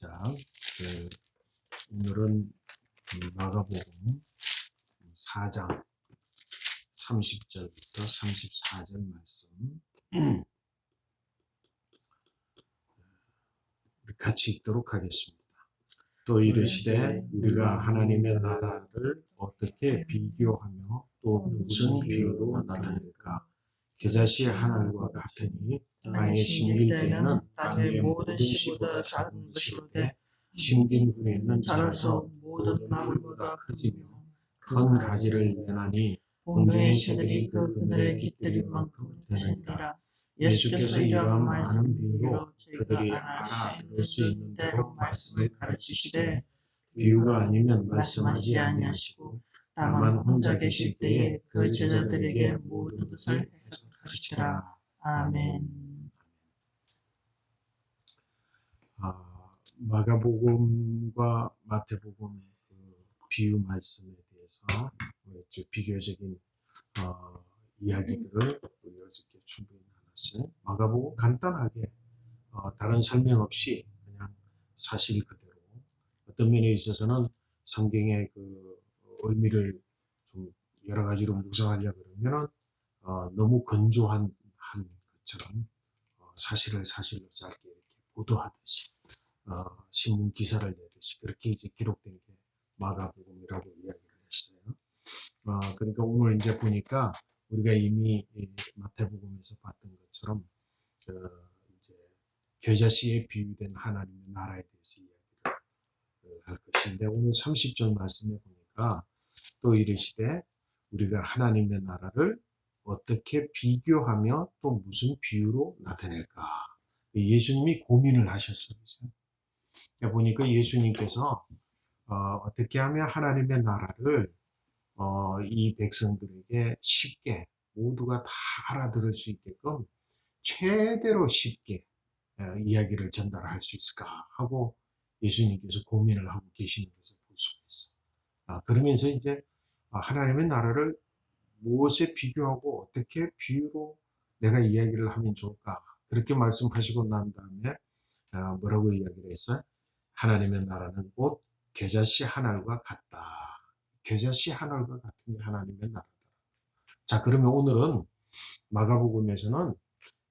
자, 그 오늘은 이 마가복음 4장 30절부터 34절 말씀 우리 같이 읽도록 하겠습니다. 또 이르시되 우리가 하나님의 나라를 어떻게 비교하며 또 무슨 비유로 나타낼까? 계자시 하늘과 같으니 땅에 심길 때에는 땅의 모든 씨보다 작은 것이로되 심긴 후에는 자라서 모든 나물보다 크지며 큰 가지를 내나니 본토의 새들이 그 그늘에 깃들일 만큼 되느니라. 예수께서 이러한 많은 비유로 그들이 알아들을 수 있는 대로 말씀을 가르치시되 비유가 아니면 말씀하지 아니하시고 다만 혼자 계실 때에 그 제자들에게 모든 것을 해석하시라. 아멘. 아, 마가복음과 마태복음의 그 비유 말씀에 대해서 좀 비교적인 어, 이야기들을 우리 어저께 충분히 나눴어요. 마가복음 간단하게 어, 다른 설명 없이 그냥 사실 그대로 어떤 면에 있어서는 성경의 그 의미를 좀 여러 가지로 묵상하려 그러면은 어, 너무 건조한 한 것처럼 어, 사실을 사실로 짧게 이렇게 보도하듯이 어, 신문 기사를 내듯이 그렇게 이제 기록된 게 마가복음이라고 이야기를 했어요. 어, 그러니까 오늘 이제 보니까 우리가 이미 이 마태복음에서 봤던 것처럼 어, 이제 겨자씨에 비유된 하나님의 나라에 대해서 이야기를 어, 할 것인데 오늘 30절 말씀에 보 니까 또 이르시되 우리가 하나님의 나라를 어떻게 비교하며 또 무슨 비유로 나타낼까? 예수님이 고민을 하셨어요. 보니까 예수님께서 어, 떻게 하면 하나님의 나라를 어, 이 백성들에게 쉽게 모두가 다 알아들을 수 있게끔 최대로 쉽게 어, 이야기를 전달할 수 있을까 하고 예수님께서 고민을 하고 계시는 것을. 아, 그러면서 이제 아, 하나님의 나라를 무엇에 비교하고 어떻게 비유로 내가 이야기를 하면 좋을까? 그렇게 말씀하시고 난 다음에 아, 뭐라고 이야기를 했어요? 하나님의 나라는 곧 겨자씨 하늘과 같다. 겨자씨 하늘과 같은 게 하나님의 나라다. 자, 그러면 오늘은 마가복음에서는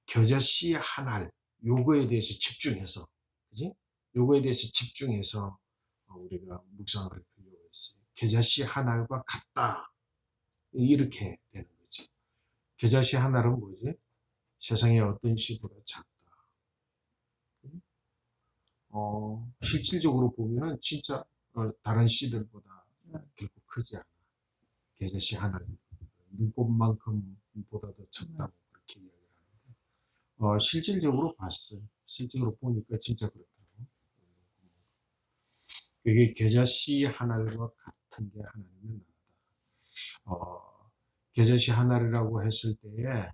겨자씨 하늘 요거에 대해서 집중해서, 그지? 요거에 대해서 집중해서 어, 우리가 묵상을 했어요. 겨자씨 하늘과 같다. 이렇게 되는 거죠. 겨자씨 하늘은 뭐지? 세상에 어떤 씨보다 작다. 어, 실질적으로 보면은 진짜 어, 다른 씨들보다 결코 크지 않아. 겨자씨 하나는 눈곱만큼 보다 더 작다고 그렇게 이야기를 하는데, 어, 실질적으로 봤어요. 실제로 보니까 진짜 그렇다고. 이게 겨자씨 하늘과 같 은 게 하나님의 나라다. 어, 겨자씨 하늘이라고 했을 때에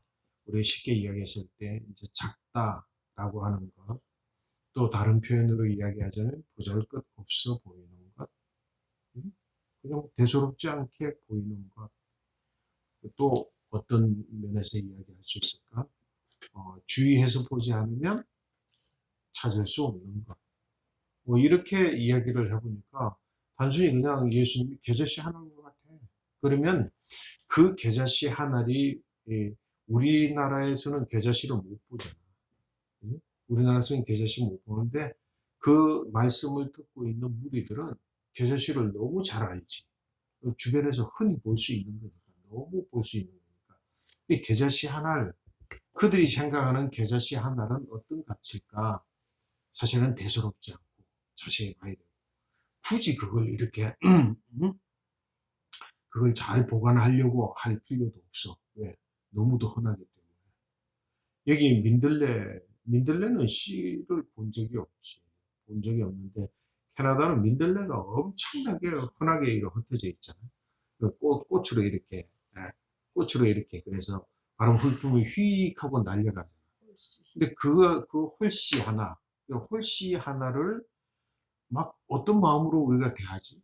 우리 쉽게 이야기했을 때 이제 작다라고 하는 것, 또 다른 표현으로 이야기하자면 보잘것 없어 보이는 것, 음? 그냥 대수롭지 않게 보이는 것, 또 어떤 면에서 이야기할 수 있을까? 어, 주의해서 보지 않으면 찾을 수 없는 것. 뭐 이렇게 이야기를 해보니까 단순히 그냥 예수님이 겨자씨 하나인 것 같아. 그러면 그 겨자씨 하나리 예, 우리나라에서는 겨자씨를 못 보잖아. 응? 우리나라에서는 겨자씨 못 보는데 그 말씀을 듣고 있는 무리들은 겨자씨를 너무 잘 알지. 주변에서 흔히 볼 수 있는 거니까 너무 볼 수 있는 거니까 이 겨자씨 하나를 그들이 생각하는 겨자씨 하나는 어떤 가치일까? 사실은 대수롭지 않고 자세히 봐야. 굳이 그걸 이렇게 음? 그걸 잘 보관하려고 할 필요도 없어. 왜? 너무도 흔하기 때문에. 여기 민들레, 민들레는 씨를 본 적이 없지. 본 적이 없는데, 캐나다는 민들레가 엄청나게 흔하게 이렇게 흩어져 있잖아. 그 꽃, 꽃으로 이렇게, 예, 꽃으로 이렇게, 그래서 바람 훑으면 휙 하고 날려가잖아. 근데 그, 그 홀씨 하나, 그 홀씨 하나를 막 어떤 마음으로 우리가 대하지?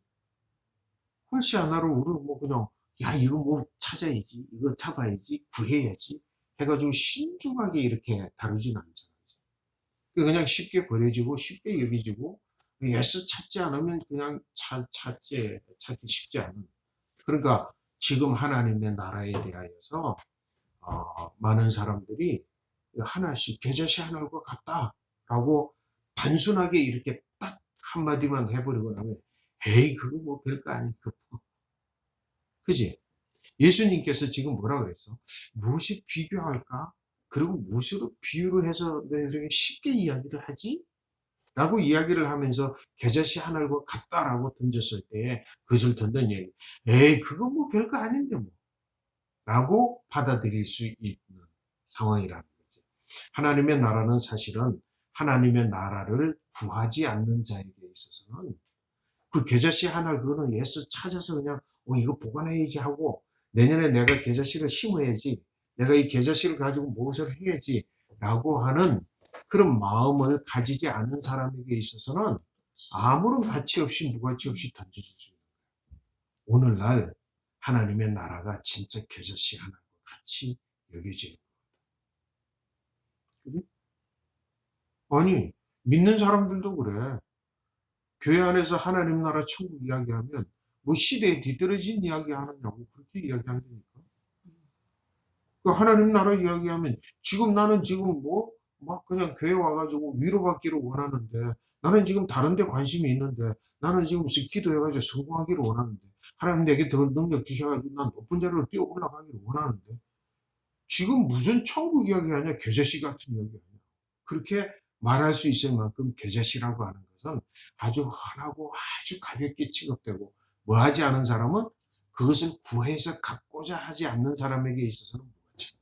홀씨 하나를 우리는 뭐 그냥, 야, 이거 뭐 찾아야지, 이거 잡아야지, 구해야지, 해가지고 신중하게 이렇게 다루진 않잖아요. 그냥 쉽게 버려지고, 쉽게 여기지고, 예수 찾지 않으면 그냥 찾, 찾지, 찾기 쉽지 않은. 그러니까 지금 하나님의 나라에 대하여서, 어, 많은 사람들이 하나씩 계좌시 하나일 것 같다라고 단순하게 이렇게 딱 한마디만 해버리고 나면, 에이, 그거 뭐 별거 아니고. 그지? 예수님께서 지금 뭐라 그랬어? 무엇이 비교할까? 그리고 무엇으로 비유를 해서 내들에게 쉽게 이야기를 하지? 라고 이야기를 하면서 계좌시 하나를 것 같다라고 던졌을 때 그것을 던던 얘기. 에이, 그거 뭐 별거 아닌데 뭐. 라고 받아들일 수 있는 상황이라는 거지. 하나님의 나라는 사실은 하나님의 나라를 구하지 않는 자에게 있어서는 그 계좌시 하나 그거는 예수 찾아서 그냥 어 이거 보관해야지 하고 내년에 내가 계좌시를 심어야지 내가 이 계좌시를 가지고 무엇을 해야지 라고 하는 그런 마음을 가지지 않는 사람에게 있어서는 아무런 가치 없이 무가치 없이 던져줄 수 있는 거예요. 오늘날 하나님의 나라가 진짜 계좌시 하나로 같이 여겨지는 거거든. 그래? 아니 믿는 사람들도 그래. 교회 안에서 하나님 나라 천국 이야기하면 뭐 시대에 뒤떨어진 이야기 하느냐고 그렇게 이야기하니까. 그 하나님 나라 이야기하면 지금 나는 지금 뭐 막 그냥 교회 와가지고 위로받기를 원하는데 나는 지금 다른 데 관심이 있는데 나는 지금 기도해가지고 성공하기를 원하는데 하나님 내게 더 능력 주셔가지고 난 높은 자리로 뛰어 올라가기를 원하는데 지금 무슨 천국 이야기하냐 계좌시 같은 이야기하냐 그렇게 말할 수 있을 만큼 계좌시라고 하는 것은 아주 흔하고 아주 가볍게 취급되고 뭐하지 않은 사람은 그것을 구해서 갖고자 하지 않는 사람에게 있어서는 무가치.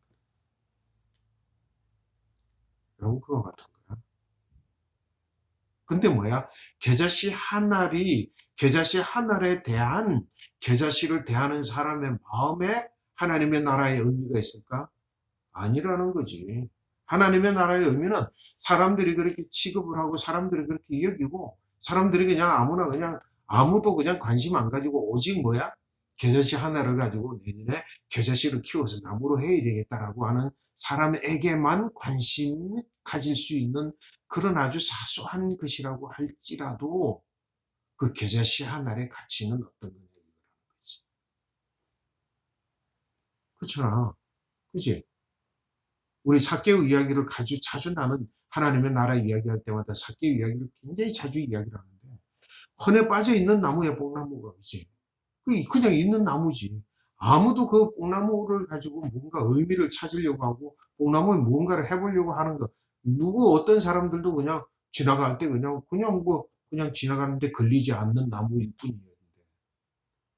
여러분 그거 같은 거야. 근데 뭐야? 계좌시 하나리 계좌시 하나에 대한 계좌시를 대하는 사람의 마음에 하나님의 나라의 의미가 있을까? 아니라는 거지. 하나님의 나라의 의미는 사람들이 그렇게 취급을 하고 사람들이 그렇게 여기고 사람들이 그냥 아무나 그냥 아무도 그냥 관심 안 가지고 오직 뭐야? 계좌시 하나를 가지고 내년에 계좌시를 키워서 나무로 해야 되겠다라고 하는 사람에게만 관심 가질 수 있는 그런 아주 사소한 것이라고 할지라도 그 계좌시 하나의 가치는 어떤 거냐는 거지. 그렇잖아. 그지? 우리 사개오 이야기를 아주 자주 나는 하나님의 나라 이야기할 때마다 사개오 이야기를 굉장히 자주 이야기를 하는데 헌에 빠져 있는 나무에 뽕나무가 있지. 그 그냥 있는 나무지. 아무도 그 뽕나무를 가지고 뭔가 의미를 찾으려고 하고 뽕나무에 무언가를 해보려고 하는 거 누구 어떤 사람들도 그냥 지나갈 때 그냥 그냥 뭐 그냥 지나가는데 걸리지 않는 나무일 뿐이었는데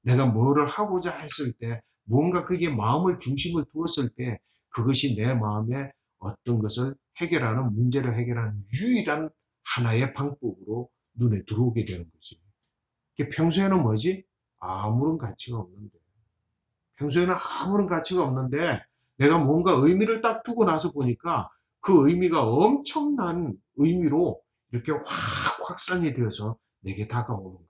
내가 뭐를 하고자 했을 때 뭔가 그게 마음을 중심을 두었을 때 그것이 내 마음에 어떤 것을 해결하는 문제를 해결하는 유일한 하나의 방법으로 눈에 들어오게 되는 거지. 평소에는 뭐지? 아무런 가치가 없는데. 평소에는 아무런 가치가 없는데 내가 뭔가 의미를 딱 두고 나서 보니까 그 의미가 엄청난 의미로 이렇게 확 확산이 되어서 내게 다가오는 거야.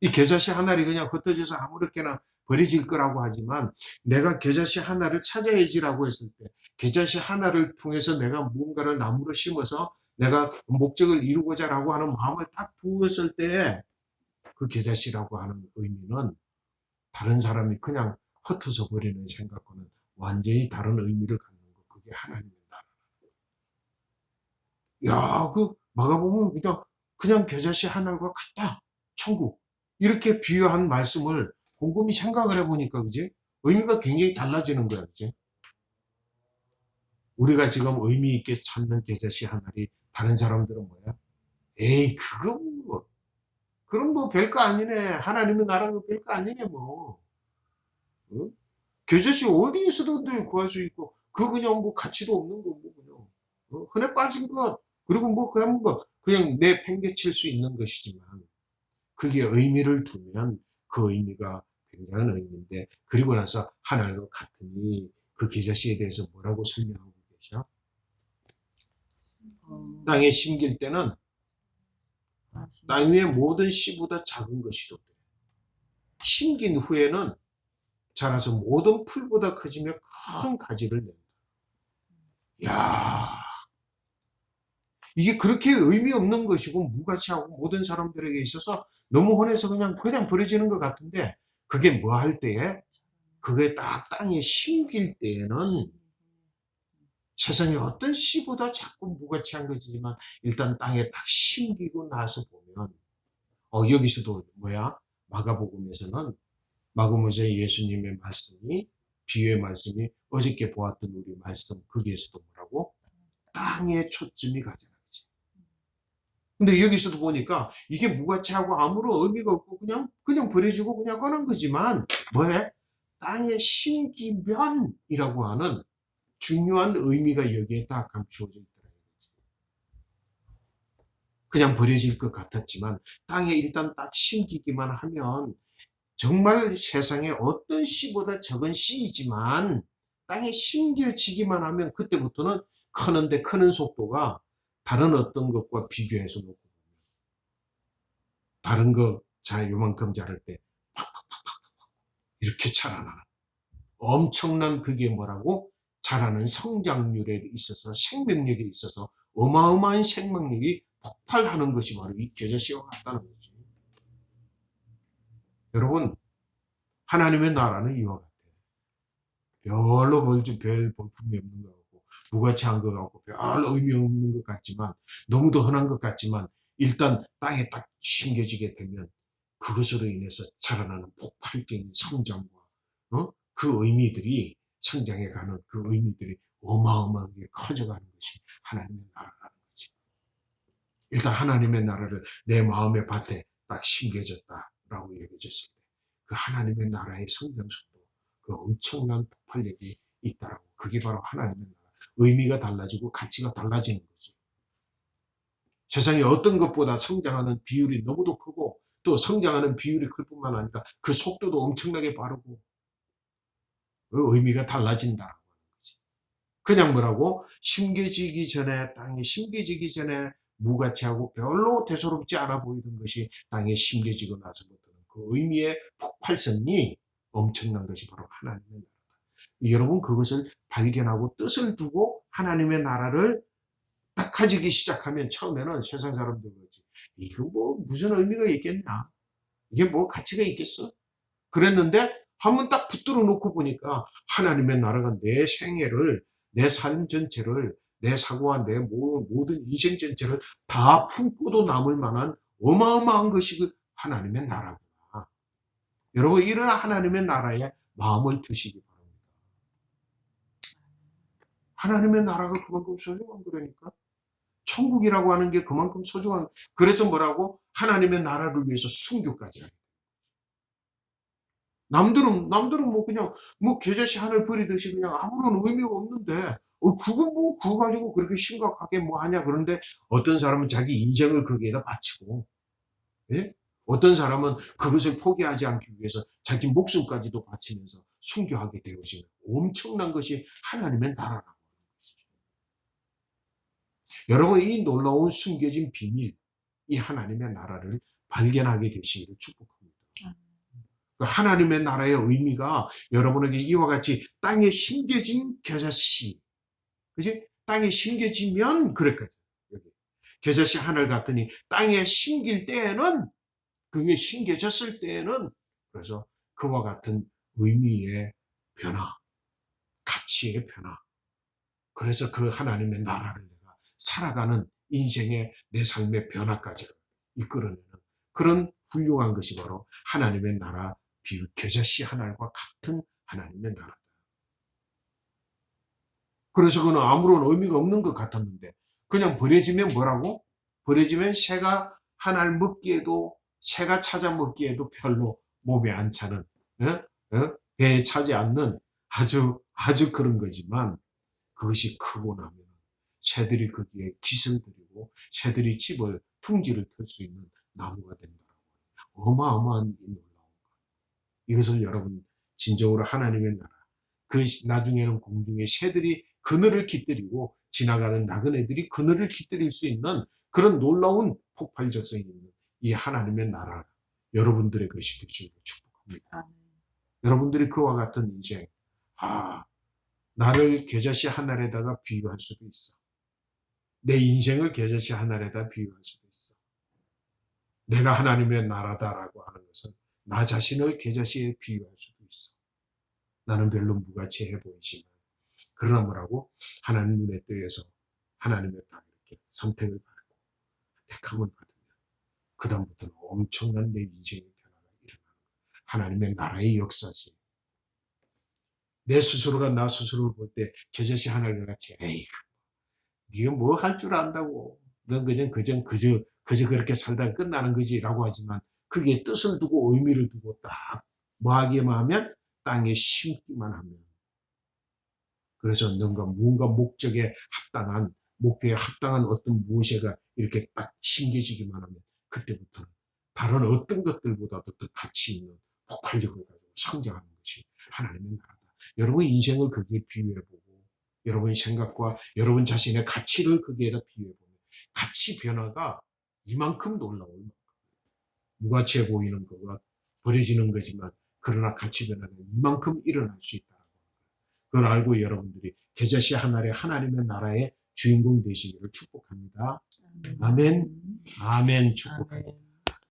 이 계좌시 하나를 그냥 흩어져서 아무렇게나 버려질 거라고 하지만 내가 계좌시 하나를 찾아야지라고 했을 때 계좌시 하나를 통해서 내가 무언가를 나무로 심어서 내가 목적을 이루고자 라고 하는 마음을 딱 부었을 때그 계좌시라고 하는 의미는 다른 사람이 그냥 흩어져 버리는 생각과는 완전히 다른 의미를 갖는 거 그게 하나님의 나라. 야, 그 마가복음 그냥 그냥 계좌시 하나가 같다. 천국. 이렇게 비유한 말씀을 곰곰이 생각을 해보니까, 그지? 의미가 굉장히 달라지는 거야, 그지? 우리가 지금 의미 있게 찾는 계좌시 하나리 다른 사람들은 뭐야? 에이, 그거 뭐, 그럼 뭐 별거 아니네. 하나님의 나라가 별거 아니네, 뭐. 응? 계좌시 어디에서든지 구할 수 있고, 그 그냥 뭐 가치도 없는 거, 뭐, 그냥. 어? 흔해 빠진 것, 그리고 뭐, 그냥 뭐, 그냥 내 팽개칠 수 있는 것이지만, 그게 의미를 두면 그 의미가 굉장한 의미인데 그리고 나서 하나님과 같으니 그 계좌시에 대해서 뭐라고 설명하고 계셔? 어, 땅에 심길 때는 땅 위의 모든 씨보다 작은 것이로 돼. 심긴 후에는 자라서 모든 풀보다 커지며 큰 가지를 낸다. 야, 이게 그렇게 의미 없는 것이고 무가치하고 모든 사람들에게 있어서 너무 혼해서 그냥 그냥 버려지는 것 같은데 그게 뭐 할 때에? 그게 딱 땅에 심길 때에는 세상에 어떤 씨보다 자꾸 무가치한 것이지만 일단 땅에 딱 심기고 나서 보면 어 여기서도 뭐야? 마가복음에서는 마가복음에 예수님의 말씀이 비유의 말씀이 어저께 보았던 우리 말씀 거기에서도 뭐라고? 땅에 초점이 가잖아 근데 여기서도 보니까 이게 무가치하고 아무런 의미가 없고 그냥 그냥 버려지고 그냥 하는 거지만 뭐해 땅에 심기면이라고 하는 중요한 의미가 여기에 딱 감추어져 있더라고요. 그냥 버려질 것 같았지만 땅에 일단 딱 심기기만 하면 정말 세상에 어떤 씨보다 적은 씨이지만 땅에 심겨지기만 하면 그때부터는 크는데 크는 속도가 다른 어떤 것과 비교해서 놓고 보면 다른 거자 요만큼 자랄 때 이렇게 자라나는 엄청난 그게 뭐라고 자라는 성장률에 있어서 생명력에 있어서 어마어마한 생명력이 폭발하는 것이 바로 이 겨자씨와 같다는 거지. 여러분, 하나님의 나라는 이와 같아요. 별로 볼지 별 볼품이 없는 것 같고, 무가치한 것 같고, 별 의미 없는 것 같지만, 너무도 흔한 것 같지만, 일단 땅에 딱 심겨지게 되면, 그것으로 인해서 자라나는 폭발적인 성장과, 어? 그 의미들이 성장해 가는 그 의미들이 어마어마하게 커져가는 것이 하나님의 나라라는 거지. 일단 하나님의 나라를 내 마음의 밭에 딱 심겨졌다라고 얘기해줬을 때 그 하나님의 나라의 성장 속도, 그 엄청난 폭발력이 있다라고. 그게 바로 하나님의 나라. 의미가 달라지고 가치가 달라지는 거지. 세상에 어떤 것보다 성장하는 비율이 너무도 크고 또 성장하는 비율이 클 뿐만 아니라 그 속도도 엄청나게 빠르고 그 의미가 달라진다라고 하는 거지. 그냥 뭐라고 심겨지기 전에 땅에 심겨지기 전에 무가치하고 별로 대수롭지 않아 보이던 것이 땅에 심겨지고 나서부터는 그 의미의 폭발성이 엄청난 것이 바로 하나님의 나라다. 여러분 그것을 발견하고 뜻을 두고 하나님의 나라를 딱 가지기 시작하면 처음에는 세상 사람들 그렇지 이거 뭐 무슨 의미가 있겠냐 이게 뭐 가치가 있겠어 그랬는데 한번 딱 붙들어 놓고 보니까 하나님의 나라가 내 생애를, 내 삶 전체를, 내 사고와 내 모- 모든 인생 전체를 다 품고도 남을 만한 어마어마한 것이 그 하나님의 나라구나. 여러분, 이런 하나님의 나라에 마음을 두시기. 하나님의 나라가 그만큼 소중한 거라니까. 천국이라고 하는 게 그만큼 소중한, 그래서 뭐라고? 하나님의 나라를 위해서 순교까지 하게 남들은 남들은 뭐 그냥 뭐 겨자씨 하늘 버리듯이 그냥 아무런 의미가 없는데 어 그거 뭐 그거 가지고 그렇게 심각하게 뭐 하냐 그런데 어떤 사람은 자기 인생을 거기에다 바치고 예? 어떤 사람은 그것을 포기하지 않기 위해서 자기 목숨까지도 바치면서 순교하게 되어지는 엄청난 것이 하나님의 나라라고 하는. 여러분 이 놀라운 숨겨진 비밀 이 하나님의 나라를 발견하게 되시기를 축복합니다. 그 하나님의 나라의 의미가 여러분에게 이와 같이 땅에 심겨진 겨자씨. 그지? 땅에 심겨지면 그랬거든. 여기. 겨자씨 하늘 같으니 땅에 심길 때에는 그게 심겨졌을 때에는 그래서 그와 같은 의미의 변화, 가치의 변화. 그래서 그 하나님의 나라를 내가 살아가는 인생의 내 삶의 변화까지 이끌어내는 그런 훌륭한 것이 바로 하나님의 나라 비유 겨자씨 하나님과 같은 하나님의 나라다. 그래서 그는 아무런 의미가 없는 것 같았는데 그냥 버려지면 뭐라고? 버려지면 새가 한 알 먹기에도 새가 찾아 먹기에도 별로 몸에 안 차는 어? 어? 배에 차지 않는 아주 아주 그런 거지만 그것이 크고 나면 새들이 거기에 깃을 들이고 새들이 집을 둥지를 틀 수 있는 나무가 된다. 어마어마한 이 놀라운 것. 이것을 여러분 진정으로 하나님의 나라. 그 시- 나중에는 공중에 새들이 그늘을 깃들이고 지나가는 나그네들이 그늘을 깃들일 수 있는 그런 놀라운 폭발적성이 있는 이 하나님의 나라 여러분들의 것이 되시기를 축복합니다. 여러분들이 그와 같은 인생, 아, 나를 겨자씨 하늘에다가 비유할 수도 있어. 내 인생을 겨자씨 하나에다 비유할 수도 있어. 내가 하나님의 나라다라고 하는 것은 나 자신을 겨자씨에 비유할 수도 있어. 나는 별로 무가치해 보이지만 그러나 뭐라고 하나님 눈에 띄어서 하나님의 딱 이렇게 선택을 받고 택함을 받으면 그 다음부터는 엄청난 내 인생의 변화가 일어나는. 하나님의 나라의 역사지. 내 스스로가 나 스스로를 볼때 겨자씨 하나를 같이 에이 네가 뭐 할 줄 안다고 넌 그냥 그저 그저 그저 그렇게 살다가 끝나는 거지라고 하지만 그게 뜻을 두고 의미를 두고 딱 뭐하기만 하면 땅에 심기만 하면 그래서 뭔가 무언가 목적에 합당한 목표에 합당한 어떤 무엇에가 이렇게 딱 심겨지기만 하면 그때부터는 다른 어떤 것들보다도 더 가치 있는 폭발력을 가지고 성장하는 것이 하나님의 나라다. 여러분 인생을 거기에 비유해보고 여러분의 생각과 여러분 자신의 가치를 거기에다 비유해보면 가치 변화가 이만큼 놀라울 만큼 무가치해 보이는 거가 버려지는 거지만 그러나 가치 변화가 이만큼 일어날 수 거예요. 그걸 알고 여러분들이 계자시 하나의 하나님의 나라의 주인공 되시기를 축복합니다. 아멘. 아멘 축복합니다.